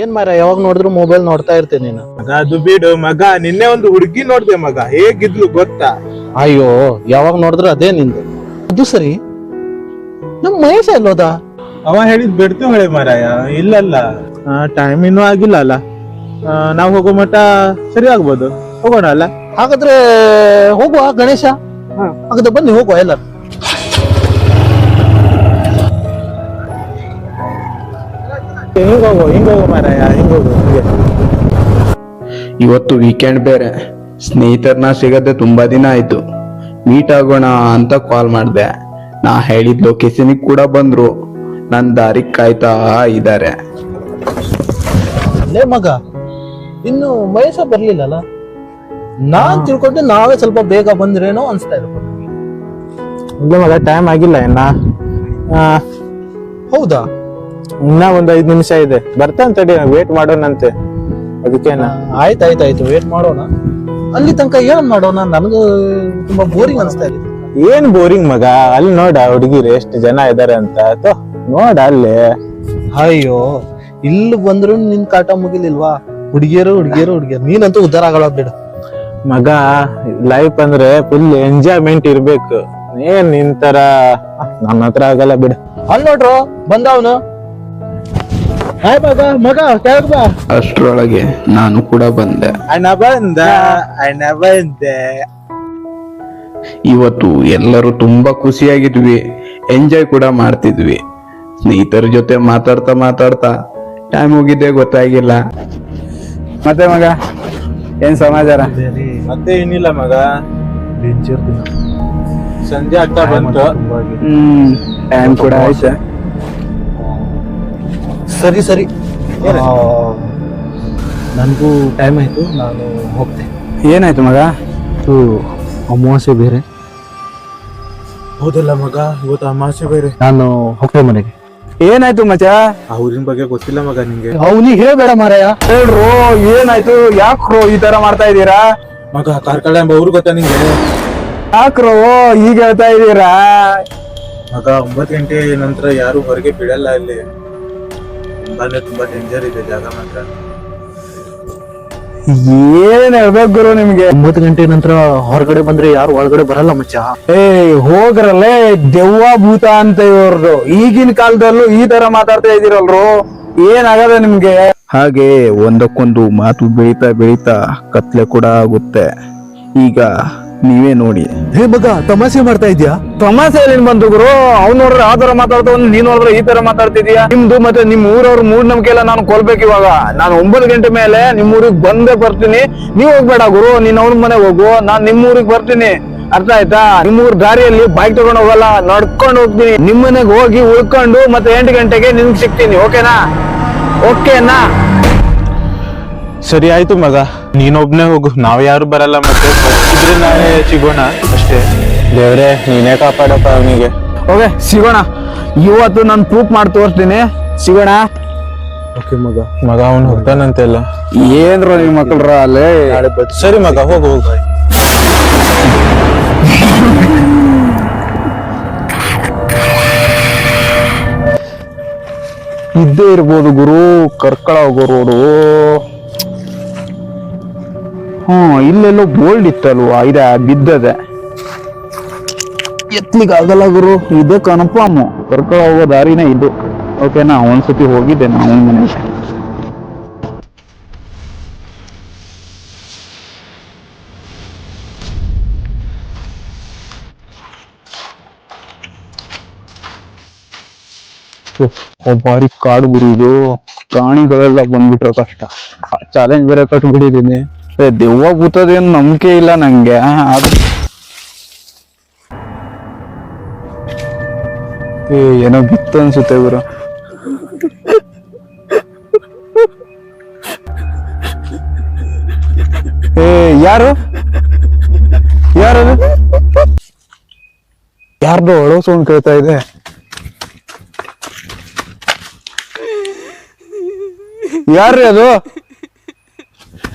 ಏನ್ ಮಾರ ಯಾವಾಗ ನೋಡಿದ್ರು ಮೊಬೈಲ್ ನೋಡ್ತಾ ಇರ್ತೀನಿ ನೀನು. ಮಗ ಅದು ಬಿಡು ಮಗ ನಿನ್ನೆ ಒಂದು ಹುಡುಗಿ ನೋಡ್ದೆ ಮಗ ಹೇಗಿದ್ಲು ಗೊತ್ತಾ? ಅಯ್ಯೋ ಯಾವಾಗ ನೋಡಿದ್ರು ಅದೇ ನಿಂದು. ಅದು ಸರಿ. ನಮ್ ಮಹೇಶ ಎಲ್ಲೋದ? ಅವ ಹೇಳಿದ್ ಬಿಡ್ತು ಹೇಳಿ ಮಾರಾಯ ಇಲ್ಲಲ್ಲ. ಟೈಮ್ ಇನ್ನೂ ಆಗಿಲ್ಲ ಅಲ್ಲ. ನಾವ್ ಹೋಗೋ ಮಟ್ಟ ಸರಿ ಆಗ್ಬೋದು. ಹೋಗೋಣ ಅಲ್ಲ? ಹಾಗಾದ್ರೆ ಹೋಗುವ ಗಣೇಶ? ಹಾಗಾದ್ರೆ ಬನ್ನಿ ಹೋಗುವ ಎಲ್ಲ ಹಿಂಗ್ ಹಿಂಗೋಗು ಹಿಂಗ್ ಹೋಗೋ. ಮಾರಾಯ. ಇವತ್ತು ವೀಕೆಂಡ್ ಬೇರೆ. ಸ್ನೇಹಿತರನ್ನ ಸಿಗದೆ ತುಂಬಾ ದಿನ ಆಯ್ತು. ಮೀಟ್ ಆಗೋಣ ಅಂತ ಕಾಲ್ ಮಾಡಿದೆ. ನಾ ಹೇಳಿದ ಲೊಕೇಶನ್ ಕೂಡ ಬಂದ್ರು. ನನ್ ದಾರಿ ಕಾಯ್ತಾ ಇದ್ದಾರೆ ಲೇ ಮಗ ಇನ್ನು ಮಹೇಶ ಬರ್ಲಿಲ್ಲಲ್ಲ? ನಾನ್ ತಿಳ್ಕೊಂಡೆ ನಾವೇ ಸ್ವಲ್ಪ ಬೇಗ ಬಂದ್ರೇನೋ ಅನ್ಸ್ತಾ ಇರ್ಬೋದು ಇಲ್ಲ ಮಗ ಟೈಮ್ ಆಗಿಲ್ಲ ಇನ್ನ. ಹೌದಾ? ಇನ್ನ ಒಂದ್ ಐದ್ ನಿಮಿಷ ಇದೆ. ಬರ್ತಾನೆ ತಡಿ ವೇಟ್ ಮಾಡೋಣಂತೆ. ಅದಕ್ಕೇನ? ಆಯ್ತು ಆಯ್ತು ಆಯ್ತು. ವೇಟ್ ಮಾಡೋಣ. ಅಲ್ಲಿ ತನಕ ಏನ್ ಮಾಡೋಣ? ನನಗೂ ತುಂಬಾ ಬೋರಿಂಗ್ ಅನಿಸ್ತಾ ಇದೆ. ಏನ್ ಬೋರಿಂಗ್ ಮಗ? ಅಲ್ಲಿ ನೋಡ ಹುಡುಗಿರು ಎಷ್ಟು ಜನ ಇದಾರೆ ಅಂತ. ತೋ ನೋಡ ಅಲ್ಲಿ. ಅಯ್ಯೋ ಇಲ್ಲಿ ಬಂದ್ರು ನಿನ್ ಕಾಟ ಮುಗಿಲಿಲ್ವಾ? ಹುಡುಗಿಯರು ಹುಡುಗಿಯರು ಹುಡುಗಿಯರು. ನೀನಂತೂ ಉದ್ದಾರ ಆಗಲ್ಲ ಬಿಡು. ಮಗ ಲೈಫ್ ಅಂದ್ರೆ ಫುಲ್ ಎಂಜಾಯ್ಮೆಂಟ್ ಇರ್ಬೇಕು. ಏನ್ ನಿಂತರ? ನನ್ನ ಹತ್ರ ಆಗಲ್ಲ ಬಿಡು. ಅಲ್ಲಿ ನೋಡ್ರು ಬಂದ ಅವನು ಹಾಯ್ ಮಗ ಮಗ ಕೆಳಗ್ ಬಾ. ಅಷ್ಟ್ರೊಳಗೆ ನಾನು ಕೂಡ ಬಂದೆ. ಅಣ್ಣ ಬಂದ ಅಣ್ಣ ಬಂದೆ. ಇವತ್ತು ಎಲ್ಲರೂ ತುಂಬಾ ಖುಷಿಯಾಗಿದ್ವಿ. ಎಂಜಾಯ್ ಕೂಡ ಮಾಡ್ತಿದ್ವಿ. ಸ್ನೇಹಿತರ ಜೊತೆ ಮಾತಾಡ್ತಾ ಮಾತಾಡ್ತಾ ಟೈಮ್ ಹೋಗಿದ್ದೆ ಗೊತ್ತಾಗಿಲ್ಲ. ಮತ್ತೆ ಮಗ ಏನ್ ಸಮಾಚಾರ? ಮತ್ತೆ ಏನಿಲ್ಲ ಮಗ. ಸಂಜೆ ಆಗ್ತಾ ಬಂತು. ಹ್ಮ್ ಟೈಮ್ ಕೂಡ ಆಯ್ತಾ. ಸರಿ ಸರಿ. ನನಗೂ ಟೈಮ್ ಆಯ್ತು ನಾನು ಹೋಗ್ತೇನೆ ಏನಾಯ್ತು ಮಗ? ಇದು ಅಮಾವಾಸ್ಯೆ ಬೇರೆ. ಹೌದಲ್ಲ ಮಗ ಇವತ್ತು ಅಮಾವಾಸ್ಯೆ ಬೇರೆ. ನಾನು ಹೋಗ್ತೇನೆ ಮನೆಗೆ. ಏನಾಯ್ತು ಮಚ ಅವ್ರಿನ ಬಗ್ಗೆ ಗೊತ್ತಿಲ್ಲ ಮಗ ನಿಂಗೆ. ಅವನಿಗೆ ಹೇಳ್ಬೇಡ ಮಾರಾಯ. ಹೇಳ್ರು ಏನಾಯ್ತು ಯಾಕ್ರೋ ಈ ತರ ಮಾಡ್ತಾ ಇದ್ದೀರಾ? ಮಗ ಕಾರ್ಕಳ ಎಂಬ ಅವ್ರು ಗೊತ್ತಾ ನಿಂಗೆ? ಯಾಕ್ರೋ ಈಗ ಹೇಳ್ತಾ ಇದ್ದೀರಾ? ಮಗ ಒಂಬತ್ತು ಗಂಟೆ ನಂತರ ಯಾರು ಹೊರಗೆ ಬಿಡಲ್ಲ ಇಲ್ಲಿ. ತುಂಬಾನೇ ತುಂಬಾ ಡೇಂಜರ್ ಇದೆ ಜಾಗ ಮಾತ್ರ. ಏನ್ ಹೇಳ್ಬೇಕು ಗುರು ನಿಮ್ಗೆ? ಒಂಬತ್ತು ಗಂಟೆ ನಂತರ ಹೊರಗಡೆ ಬಂದ್ರೆ ಯಾರು ಒಳಗಡೆ ಬರಲ್ಲ ಮಚ್ಚ. ಏ ಹೋಗ್ರಲ್ಲೇ ದೆವ್ವ ಭೂತ ಅಂತ ಇವ್ರದು. ಈಗಿನ ಕಾಲದಲ್ಲೂ ಈ ತರ ಮಾತಾಡ್ತಾ ಇದೀರಲ್ರು ಏನಾಗದ ನಿಮ್ಗೆ? ಹಾಗೆ ಒಂದಕ್ಕೊಂದು ಮಾತು ಬೆಳೀತಾ ಬೆಳೀತಾ ಕತ್ಲೆ ಕೂಡ ಆಗುತ್ತೆ. ಈಗ ನೀವೇ ನೋಡಿ. ಹೇ ಮಗ ತಮಾಷೆ ಮಾಡ್ತಾ ಇದ್ಯಾ ತಮಾಷೆ ಏನ್ ಬಂತು ಗುರು? ಅವ್ನು ನೋಡ್ರೆ ಆ ತರ ಮಾತಾಡ್ತಾವ್ ನೀನ್ ನೋಡಿದ್ರೆ ಈ ತರ ಮಾತಾಡ್ತಿದ್ಯಾ ನಿಮ್ದು ಮತ್ತೆ ನಿಮ್ ಊರವ್ರ ಮೂಢನಂಬಿಕೆ ಎಲ್ಲ ನಾನು ಕೊಲ್ಬೇಕು ಇವಾಗ. ನಾನು ಒಂಬತ್ತು ಗಂಟೆ ಮೇಲೆ ನಿಮ್ ಊರಿಗೆ ಬಂದೇ ಬರ್ತೀನಿ. ನೀವ್ ಹೋಗ್ಬೇಡ ಗುರು ನೀನ್ ಅವ್ನ ಮನೆ ಹೋಗು. ನಾನ್ ನಿಮ್ ಊರಿಗೆ ಬರ್ತೀನಿ. ಅರ್ಥ ಆಯ್ತಾ? ನಿಮ್ ಊರ್ ದಾರಿಯಲ್ಲಿ ಬೈಕ್ ತಗೊಂಡ್ ಹೋಗಲ್ಲ ನಡ್ಕೊಂಡು ಹೋಗ್ತೀನಿ. ನಿಮ್ ಮನೆಗೆ ಹೋಗಿ ಉಳ್ಕೊಂಡು ಮತ್ತೆ ಎಂಟು ಗಂಟೆಗೆ ನಿಮ್ಗೆ ಸಿಗ್ತೀನಿ. ಓಕೆನಾ ಓಕೆನಾ ಸರಿ ಆಯ್ತು ಮಗ. ನೀನೊಬ್ನೇ ಹೋಗು. ನಾವ್ ಯಾರು ಬರಲ್ಲ ಮತ್ತೆ. ಇದ್ರೆ ನಾವೇ ಸಿಗೋಣ ಅಷ್ಟೇ. ದೇವ್ರೆ ನೀನೇ ಕಾಪಾಡಪ್ಪ ಅವನಿಗೆ. ಓಕೆ ಸಿಗೋಣ. ಇವತ್ತು ನಾನು ಪ್ರೂಫ್ ಮಾಡಿ ತೋರಿಸ್ತೀನಿ. ಸಿಗೋಣ. ಓಕೆ ಮಗ. ಮಗ ಅವನು ಹೋಗ್ತಾನಂತೆಲ್ಲ ಏನ್ರ ನಿಮ್ ಮಕ್ಕಳ್ರ ಅಲ್ಲೇ? ಸರಿ ಮಗ ಹೋಗು ಹೋಗು. ಇದ್ದೇ ಇರ್ಬೋದು ಗುರು ಕರ್ಕಳ ಹೋಗೋ ರೋಡು ಹ್ಮ್ ಇಲ್ಲೆಲ್ಲೋ ಬೋಲ್ಡ್ ಇತ್ತಲ್ವಾ ಇದೆ ಬಿದ್ದದೆ. ಎತ್ಲಿಕ್ಕೆ ಆಗಲ್ಲ ಗುರು ಇದೆ ಕನ್ಫರ್ಮ್ ಕರ್ಕೊಂಡು ಹೋಗೋ ದಾರಿನೇ ಇದು. ಓಕೆನಾ ಒಂದ್ಸತಿ ಹೋಗಿದ್ದೆ ನಾವು ಮನೆಗೆ ಬಾರಿ ಕಾಡು ಗುರು ಇದು. ಪ್ರಾಣಿಗಳೆಲ್ಲ ಬಂದ್ಬಿಟ್ರೆ ಕಷ್ಟ. ಚಾಲೆಂಜ್ ಬೇರೆ ಕಟ್ಬಿಟ್ಟಿದ್ದೀನಿ. ದೆವ್ವ ಭೂತದೇನು ನಂಬಿಕೆ ಇಲ್ಲ ನಂಗೆ. ಅದು ಏನೋ ಬಿತ್ತು ಅನ್ಸುತ್ತೆ ಗುರು. ಏ, ಯಾರು? ಯಾರು ಯಾರ್ದು ಒಳೋ ಸೌಂಡ್ ಕೇಳ್ತಾ ಇದೆ. ಯಾರ್ರಿ ಅದು?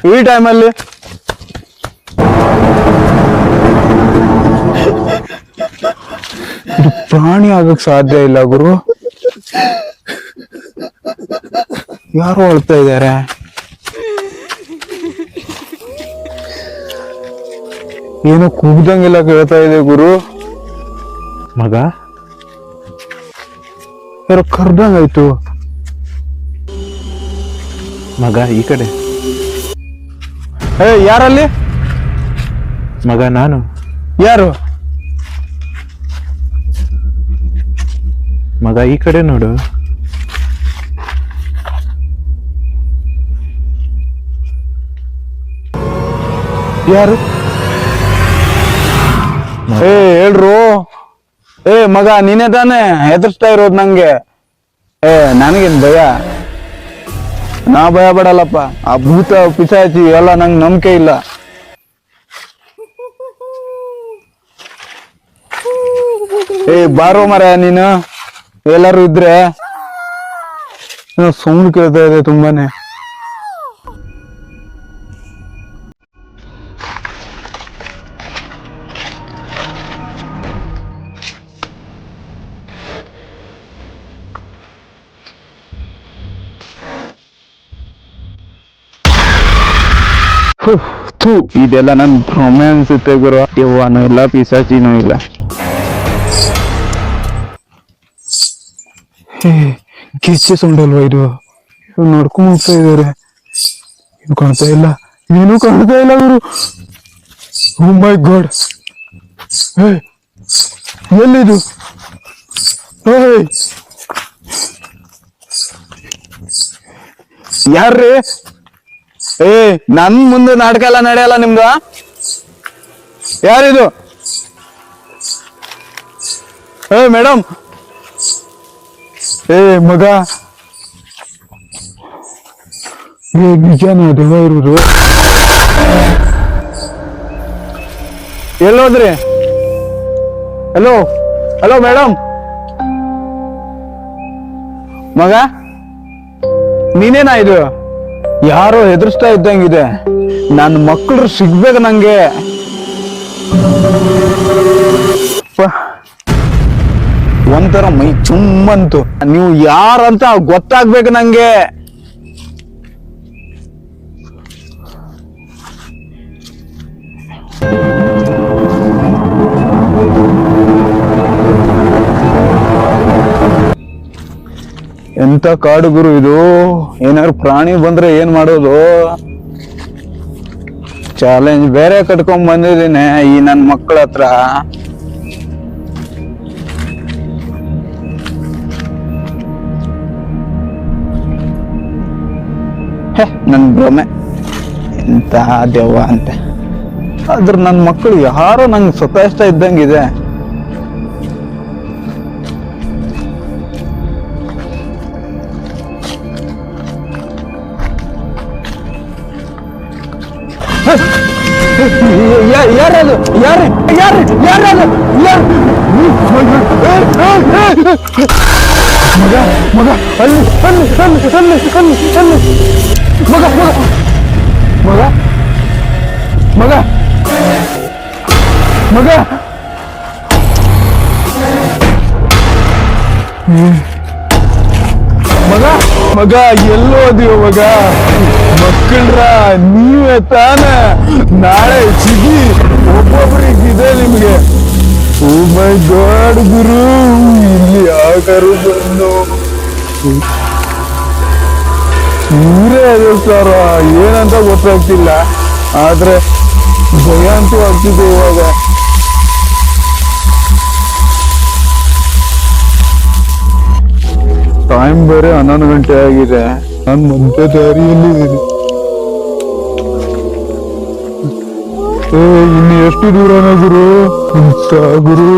ಈ ಟೈಮಲ್ಲಿ ಇದು ಪ್ರಾಣಿ ಆಗಕ್ ಸಾಧ್ಯ ಇಲ್ಲ ಗುರು. ಯಾರು ಅಳ್ತಾ ಇದ್ದಾರೆ. ಏನೋ ಕೂಗ್ದಂಗೆಲ್ಲ ಕೇಳ್ತಾ ಇದೆ ಗುರು. ಮಗ? ಯಾರೋ ಕರ್ದಂಗಾಯ್ತು. ಮಗ ಈ ಕಡೆ. ಏ ಯಾರಲ್ಲಿ? ಮಗ ನಾನು. ಯಾರು? ಮಗ ಈ ಕಡೆ ನೋಡು. ಯಾರು? ಏ ಹೇಳ್ರು. ಏ ಮಗ ನೀನೇ ತಾನೆ? ಹೆದರ್ಸ್ತಾ ಇರೋದು ನಂಗೆ. ಏ ನನಗೇನ್ ಭಯ? ನಾ ಭಯ ಪಡಲ್ಲಪ್ಪ ಆ ಭೂತ ಪಿಸಾಚಿ ಎಲ್ಲ ನಂಗೆ ನಂಬಿಕೆ ಇಲ್ಲ. ಏ, ಬಾರೋ ಮರ ನೀನು. ಎಲ್ಲರೂ ಇದ್ರೆ. ಸೌಂಡ್ ಕೇಳ್ತಾ ಇದೆ ತುಂಬಾನೇ. ಥು, ಇದೆಲ್ಲ ನನ್ ಭ್ರಮೆ ಅನ್ಸುತ್ತೆ ಗುರು. ದೆವ್ವನೂ ಇಲ್ಲ ಪಿಸಾಚಿನೂ ಇಲ್ಲ. ಕಿಚ್ಚೆ ಸುಂಡಲ್ವಾ ಇದು? ನಡ್ಕೊಂಡ್ ಹೋಗ್ತಾ ಇದಾರೆ. ಇದು ಕಾಣ್ತಾ ಇಲ್ಲ. ಏನು ಕಾಣ್ತಾ ಇಲ್ಲ ಗುರು. ಓ ಮೈ ಗಾಡ್. ಎಲ್ಲಿದು? ಯಾರ್ರೀ? ಏ, ನನ್ ಮುಂದೆ ನಾಟಕ ಎಲ್ಲ ನಡೆಯಲ್ಲ ನಿಮ್ದು ಯಾರಿದು? ಏ ಮೇಡಮ್ ಏ, ಮಗ. ಏ ನಿಜಾನ ದೆವ್ವ ಇರುವುದು ಎಲ್ಲೋದ್ರಿ? ಹಲೋ ಹಲೋ ಮೇಡಮ್ ಮಗ, ನೀನೇನಾ ಇದು? ಯಾರೋ ಹೆದರ್ಸ್ತಾ ಇದ್ದಂಗಿದೆ. ನನ್ನ ಮಕ್ಕಳು ಸಿಗ್ಬೇಕು ನಂಗೆ. ಒಂಥರ ಮೈ ಚುಮ್ಮಂತು. ನೀವು ಯಾರಂತ ಗೊತ್ತಾಗ್ಬೇಕು ನಂಗೆ. ಎಂತ ಕಾಡು ಗುರು ಇದು? ಏನಾದ್ರು ಪ್ರಾಣಿ ಬಂದ್ರೆ ಏನ್ ಮಾಡೋದು? ಚಾಲೆಂಜ್ ಬೇರೆ ಕಟ್ಕೊಂಡ್ ಬಂದಿದ್ದೀನಿ ಈ ನನ್ ಮಕ್ಕಳ ಹತ್ರ. ಹೇ, ನನ್ ಭ್ರಮೆ. ಎಂತ ದೆವ್ವ ಅಂತ. ಆದ್ರೆ ನನ್ ಮಕ್ಕಳು ಯಾರು ನಂಗೆ ಸತಾಯಿಸ್ತಾ ಇದ್ದಂಗಿದೆ. ಯಾರದು ಯಾರು ಯಾರು ಯಾರದು ಯಾರು ಮಗ ಮಗ ಅಲ್ಲಿ ಅಲ್ಲಿ ಅಲ್ಲಿ ಅಲ್ಲಿ ಅಲ್ಲಿ ಅಲ್ಲಿ ಮಗ ಮಗ ಮಗ ಮಗ ಮಗ ಮಗ ಮಗ ಎಲ್ಲೋ ಅದೀವ ಮಗ. ಮಕ್ಕಳ್ರ ನೀವೇ ತಾನ. ನಾಳೆ ಸಿಗಿ ಒಬ್ಬೊಬ್ರಿಗೆ ಇದೆ ನಿಮ್ಗೆ. ಓ ಮೈ ಗಾಡ್ ಗುರು, ಇಲ್ಲಿ ಯಾಕಾರು ಬಂದು? ಇವರೇ ಸರ್ ಏನಂತ ಗೊತ್ತಾಗ್ತಿಲ್ಲ. ಆದ್ರೆ ಭಯ ಅಂತೂ ಆಗ್ತಿದೆ ಇವಾಗ. ಟೈಮ್ ಬೇರೆ ಹನ್ನೊಂದು ಗಂಟೆ ಆಗಿದೆ. ನಾನು ಮುಂಚೆ ಏ, ಇನ್ನು ಎಷ್ಟು ದೂರನ ಗುರು? ಗುರು.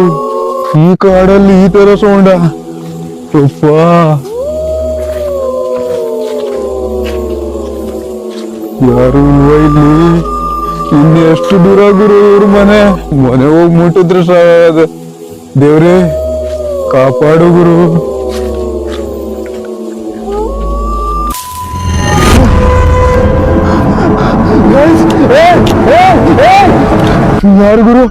ಈ ಕಾಡಲ್ಲಿ ಈ ತರ ಸೋಂಡ. ಯಾರು ಇಲ್ಲಿ? ಇನ್ನು ಎಷ್ಟು ದೂರ ಗುರು ಇವ್ರ ಮನೆ? ಮನೆ ಹೋಗಿ ಮುಟ್ಟಿದ್ರೆ ಸಾಯೋದು. ದೇವ್ರೆ, ಕಾಪಾಡು ಗುರು. यार गुरु,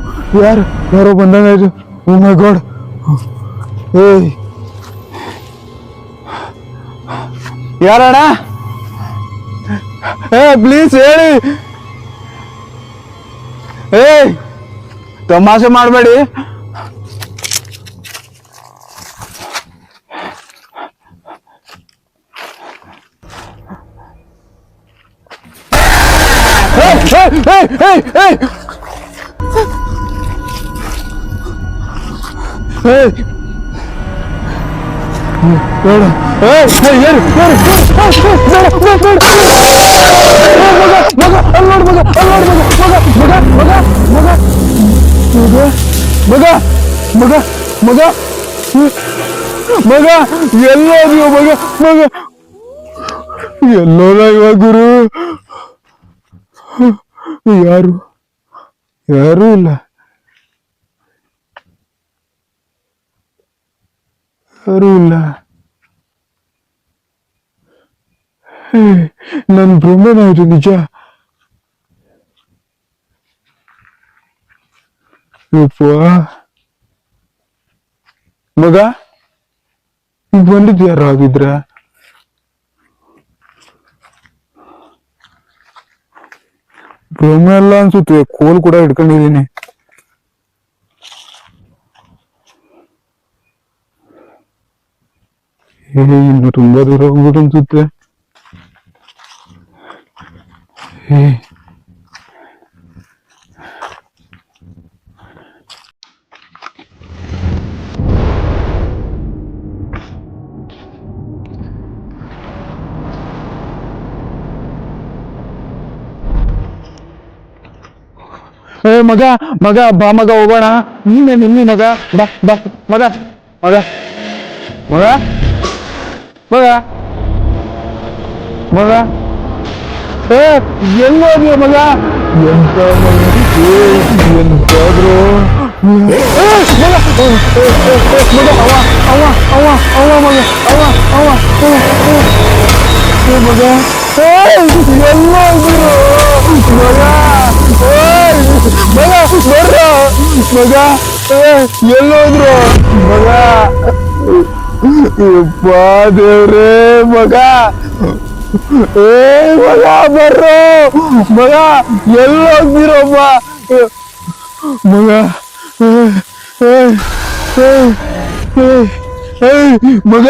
यार यार वो बंदा मेरे ओ माय गॉड ए यार अना ए प्लीज़ एड़ी ए तमाशे मार बड़ी Hey hey hey hey. ಮಗ ಮಗ ಮಗ ಎಲ್ಲೋದ್ಯೋ ಮಗ ಮಗ ಎಲ್ಲೋದ ಇವಾಗ ಗುರು ಯಾರು ಯಾರೂ ಇಲ್ಲ ಯಾರೂ ಇಲ್ಲ ಹೇ, ಇದು ನಿಜ. ಮಗ ಈಗ ಬಂದಿದ್ದು ಯಾರು ಆಗಿದ್ರ ಭ್ರಮೆ ಎಲ್ಲ ಅನ್ಸುತ್ತೆ ಕೋಲ್ ಕೂಡ ಹಿಡ್ಕೊಂಡಿದೀನಿ ಏ ಇನ್ನು ತುಂಬಾ ದೂರ ಹೋಗ್ಬಿಟ್ಟು ಅನ್ಸುತ್ತೆ ಏ ಏ ಮಗ ಮಗ ಬಾ ಮಗ ಹೋಗೋಣ ನಿನ್ನೆ ನಿನ್ನೆ ಮಗ ಬಾ ಬಾ ಮಗ ಮಗ ಮಗ बघा बघा येऊ बघा हवा हवा हवा हवा बघा हवा हवा बघा बघा बघा बघा येलो बघा எப்பா தேவரே மகா ஏ மகா ಬರ್ರೋ ಮಗಾ ಎಲ್ಲೋಗ್ತಿರೋಪ್ಪ ಮಗ ಮಗ